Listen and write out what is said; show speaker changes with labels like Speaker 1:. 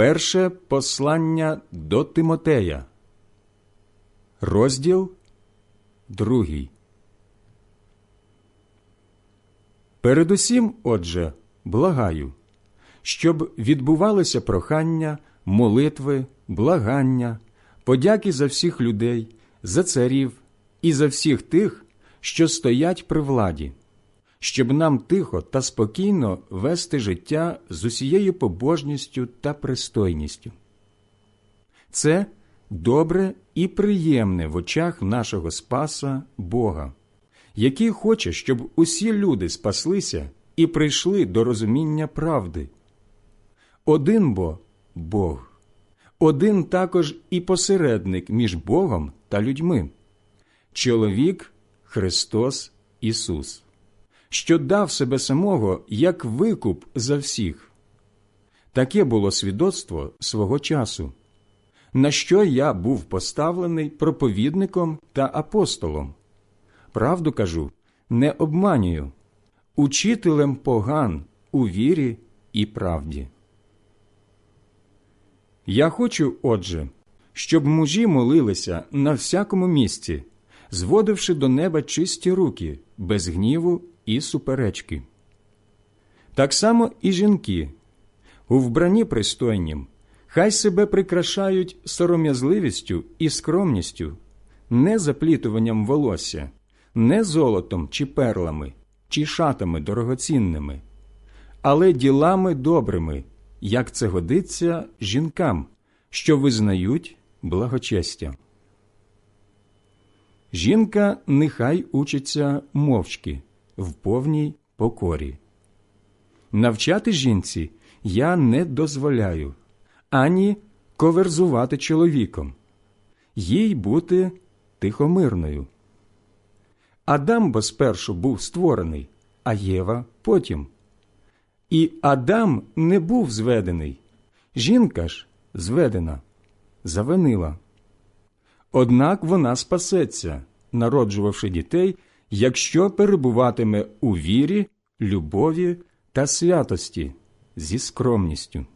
Speaker 1: Перше послання до Тимотея, розділ другий. Передусім, отже, благаю, щоб відбувалося прохання, молитви, благання, подяки за всіх людей, за царів і за всіх тих, що стоять при владі, щоб нам тихо та спокійно вести життя з усією побожністю та пристойністю. Це добре і приємне в очах нашого Спаса Бога, який хоче, щоб усі люди спаслися і прийшли до розуміння правди. Один бо Бог, один також і посередник між Богом та людьми, чоловік Христос Ісус, що дав себе самого як викуп за всіх. Таке було свідоцтво свого часу, на що я був поставлений проповідником та апостолом. Правду кажу, не обманюю, учителем поган у вірі і правді. Я хочу, отже, щоб мужі молилися на всякому місці, зводивши до неба чисті руки, без гніву і суперечки. Так само і жінки, у вбранні пристойнім, хай себе прикрашають сором'язливістю і скромністю, не заплітуванням волосся, не золотом чи перлами, чи шатами дорогоцінними, але ділами добрими, як це годиться жінкам, що визнають благочестя. Жінка нехай учиться мовчки в повній покорі. Навчати жінці я не дозволяю ані коверзувати чоловіком, їй бути тихомирною. Адам бо спершу був створений, а Єва потім. І Адам не був зведений, жінка ж зведена, завинила. Однак вона спасеться, народжувавши дітей, якщо перебуватиме у вірі, любові та святості зі скромністю.